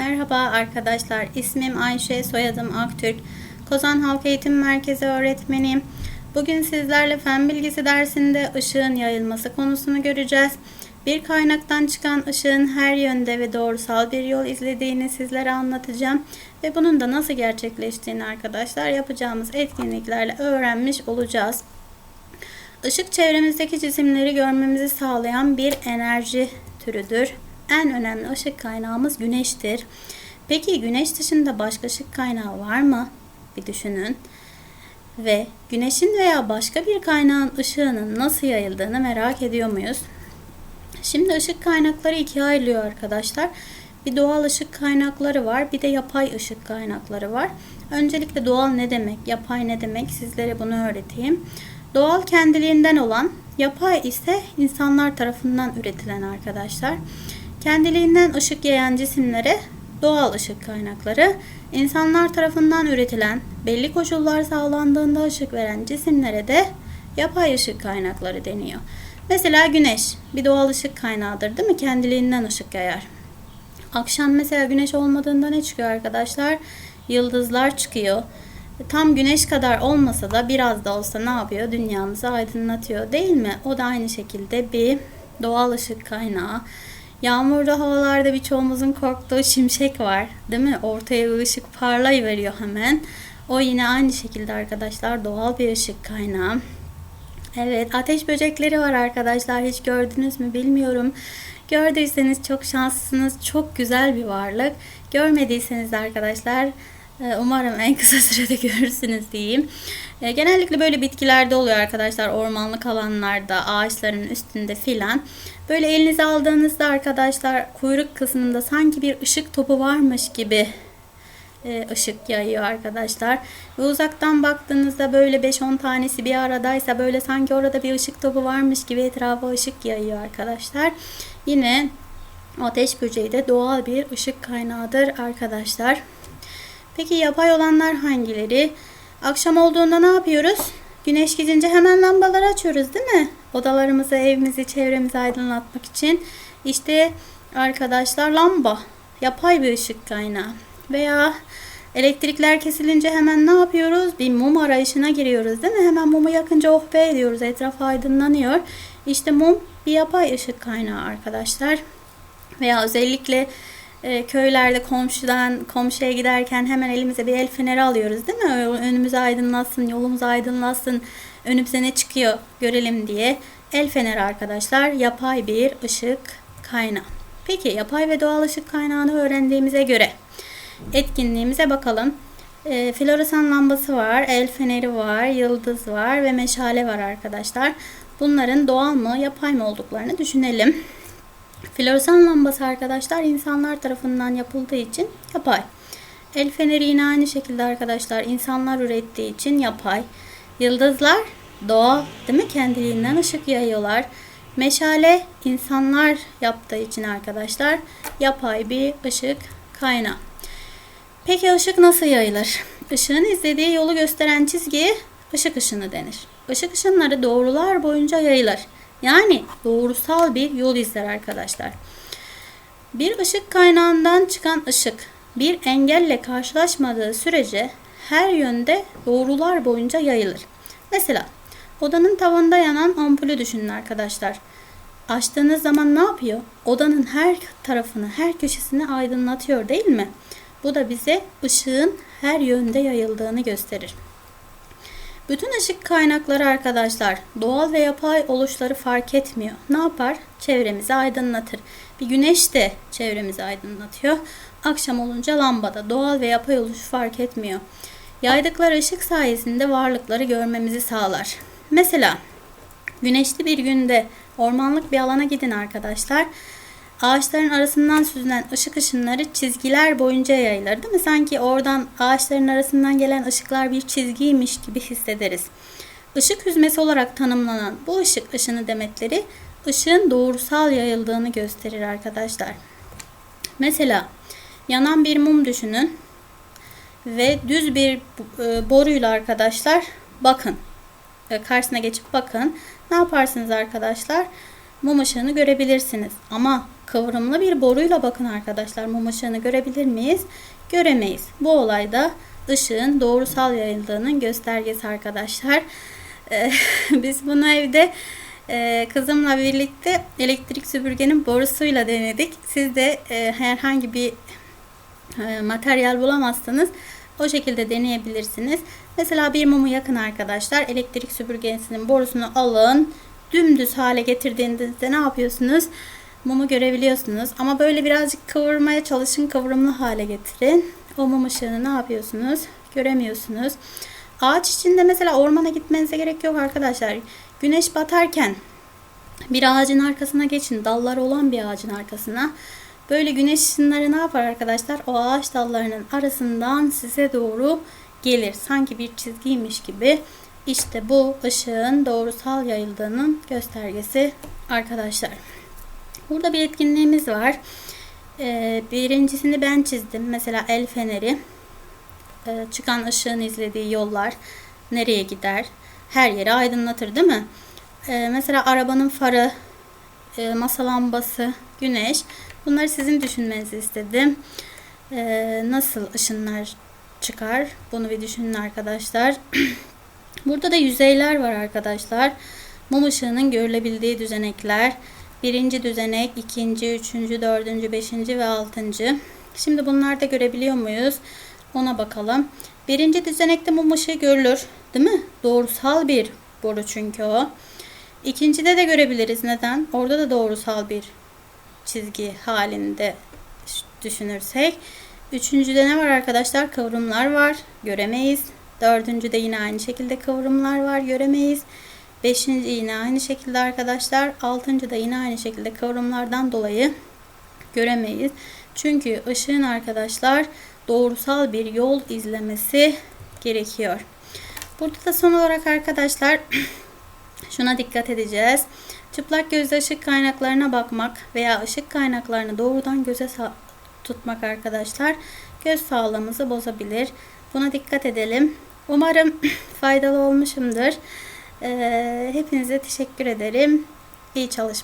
Merhaba arkadaşlar. İsmim Ayşe, soyadım Aktürk. Kozan Halk Eğitim Merkezi öğretmeniyim. Bugün sizlerle fen bilgisi dersinde ışığın yayılması konusunu göreceğiz. Bir kaynaktan çıkan ışığın her yönde ve doğrusal bir yol izlediğini sizlere anlatacağım. Ve bunun da nasıl gerçekleştiğini arkadaşlar yapacağımız etkinliklerle öğrenmiş olacağız. Işık çevremizdeki cisimleri görmemizi sağlayan bir enerji türüdür. En önemli ışık kaynağımız güneştir. Peki güneş dışında başka ışık kaynağı var mı? Bir düşünün. Ve güneşin veya başka bir kaynağın ışığının nasıl yayıldığını merak ediyor muyuz? Şimdi ışık kaynakları ikiye ayrılıyor arkadaşlar. Bir doğal ışık kaynakları var, bir de yapay ışık kaynakları var. Öncelikle doğal ne demek, yapay ne demek sizlere bunu öğreteyim. Doğal kendiliğinden olan, yapay ise insanlar tarafından üretilen arkadaşlar. Kendiliğinden ışık yayan cisimlere doğal ışık kaynakları, insanlar tarafından üretilen, belli koşullar sağlandığında ışık veren cisimlere de yapay ışık kaynakları deniyor. Mesela güneş bir doğal ışık kaynağıdır değil mi? Kendiliğinden ışık yayar. Akşam mesela güneş olmadığında ne çıkıyor arkadaşlar? Yıldızlar çıkıyor. Tam güneş kadar olmasa da biraz da olsa ne yapıyor? Dünyamızı aydınlatıyor değil mi? O da aynı şekilde bir doğal ışık kaynağı. Yağmurlu havalarda birçoğumuzun korktuğu şimşek var. Değil mi? Ortaya bir ışık parlayıveriyor hemen. O yine aynı şekilde arkadaşlar doğal bir ışık kaynağı. Evet ateş böcekleri var arkadaşlar. Hiç gördünüz mü bilmiyorum. Gördüyseniz çok şanslısınız. Çok güzel bir varlık. Görmediyseniz de arkadaşlar umarım en kısa sürede görürsünüz diyeyim. E, genellikle böyle bitkilerde oluyor arkadaşlar. Ormanlık alanlarda, ağaçların üstünde filan. Böyle elinize aldığınızda arkadaşlar kuyruk kısmında sanki bir ışık topu varmış gibi e, ışık yayıyor arkadaşlar. Ve uzaktan baktığınızda böyle 5-10 tanesi bir aradaysa böyle sanki orada bir ışık topu varmış gibi etrafa ışık yayıyor arkadaşlar. Yine ateş böceği de doğal bir ışık kaynağıdır arkadaşlar. Peki yapay olanlar hangileri? Akşam olduğunda ne yapıyoruz? Güneş gidince hemen lambaları açıyoruz değil mi? Odalarımızı, evimizi, çevremizi aydınlatmak için. İşte arkadaşlar lamba. Yapay bir ışık kaynağı. Veya elektrikler kesilince hemen ne yapıyoruz? Bir mum arayışına giriyoruz değil mi? Hemen mumu yakınca oh be ediyoruz. Etraf aydınlanıyor. İşte mum bir yapay ışık kaynağı arkadaşlar. Veya özellikle e, köylerde komşudan komşuya giderken hemen elimize bir el feneri alıyoruz değil mi? Önümüzü aydınlatsın, yolumuz aydınlatsın, önümüze ne çıkıyor görelim diye. El feneri arkadaşlar yapay bir ışık kaynağı. Peki yapay ve doğal ışık kaynağını öğrendiğimize göre etkinliğimize bakalım. E, floresan lambası var, el feneri var, yıldız var ve meşale var arkadaşlar. Bunların doğal mı, yapay mı olduklarını düşünelim. Floresan lambası arkadaşlar insanlar tarafından yapıldığı için yapay. El feneri yine aynı şekilde arkadaşlar insanlar ürettiği için yapay. Yıldızlar doğal değil mi? Kendiliğinden ışık yayıyorlar. Meşale insanlar yaptığı için arkadaşlar yapay bir ışık kaynağı. Peki ışık nasıl yayılır? Işığın izlediği yolu gösteren çizgiye ışık ışını denir. Işık ışınları doğrular boyunca yayılır. Yani doğrusal bir yol izler arkadaşlar. Bir ışık kaynağından çıkan ışık bir engelle karşılaşmadığı sürece her yönde doğrular boyunca yayılır. Mesela odanın tavanında yanan ampulü düşünün arkadaşlar. Açtığınız zaman ne yapıyor? Odanın her tarafını, her köşesini aydınlatıyor değil mi? Bu da bize ışığın her yönde yayıldığını gösterir. Bütün ışık kaynakları arkadaşlar doğal ve yapay oluşları fark etmiyor. Ne yapar? Çevremizi aydınlatır. Bir güneş de çevremizi aydınlatıyor. Akşam olunca lambada doğal ve yapay oluş fark etmiyor. Yaydıkları ışık sayesinde varlıkları görmemizi sağlar. Mesela güneşli bir günde ormanlık bir alana gidin arkadaşlar. Ağaçların arasından süzülen ışık ışınları çizgiler boyunca yayılır değil mi? Sanki oradan ağaçların arasından gelen ışıklar bir çizgiymiş gibi hissederiz. Işık hüzmesi olarak tanımlanan bu ışık ışını demetleri ışığın doğrusal yayıldığını gösterir arkadaşlar. Mesela yanan bir mum düşünün ve düz bir e, boruyla arkadaşlar bakın. E, karşısına geçip bakın. Ne yaparsınız arkadaşlar? Mum ışığını görebilirsiniz. Ama kıvrımlı bir boruyla bakın arkadaşlar mum ışığını görebilir miyiz? Göremeyiz. Bu olayda ışığın doğrusal yayıldığının göstergesi arkadaşlar. Ee, Biz bunu evde e, kızımla birlikte elektrik süpürgenin borusuyla denedik. Siz de e, herhangi bir e, materyal bulamazsanız o şekilde deneyebilirsiniz. Mesela bir mumu yakın arkadaşlar. Elektrik süpürgesinin borusunu alın. Dümdüz hale getirdiğinizde ne yapıyorsunuz? Mumu görebiliyorsunuz. Ama böyle birazcık kıvırmaya çalışın. Kıvrımlı hale getirin. O mum ışığını ne yapıyorsunuz? Göremiyorsunuz. Ağaç içinde mesela ormana gitmenize gerek yok arkadaşlar. Güneş batarken bir ağacın arkasına geçin. Dalları olan bir ağacın arkasına. Böyle güneş ışınları ne yapar arkadaşlar? O ağaç dallarının arasından size doğru gelir. Sanki bir çizgiymiş gibi. İşte bu ışığın doğrusal yayıldığının göstergesi arkadaşlar. Burada bir etkinliğimiz var. Ee, birincisini ben çizdim. Mesela el feneri. Ee, çıkan ışığın izlediği yollar nereye gider? Her yeri aydınlatır değil mi? Ee, mesela arabanın farı, e, masa lambası, güneş. Bunları sizin düşünmenizi istedim. Nasıl ışınlar çıkar? Bunu bir düşünün arkadaşlar. Burada da yüzeyler var arkadaşlar. Mum ışığının görülebildiği düzenekler. Birinci düzenek, ikinci, üçüncü, dördüncü, beşinci ve altıncı. Şimdi bunlarda görebiliyor muyuz? Ona bakalım. Birinci düzenekte mum ışığı görülür. Değil mi? Doğrusal bir boru çünkü o. İkincide de görebiliriz. Neden? Orada da doğrusal bir çizgi halinde düşünürsek. Üçüncüde ne var arkadaşlar? Kıvrımlar var. Göremeyiz. Dördüncüde yine aynı şekilde kıvrımlar var. Göremeyiz. Beşinci yine aynı şekilde arkadaşlar. Altıncıda yine aynı şekilde kıvrımlardan dolayı göremeyiz. Çünkü ışığın arkadaşlar doğrusal bir yol izlemesi gerekiyor. Burada da son olarak arkadaşlar şuna dikkat edeceğiz. Çıplak gözle ışık kaynaklarına bakmak veya ışık kaynaklarını doğrudan göze tutmak arkadaşlar göz sağlığımızı bozabilir. Buna dikkat edelim. Umarım faydalı olmuşumdur. Ee, hepinize teşekkür ederim. İyi çalışmalar.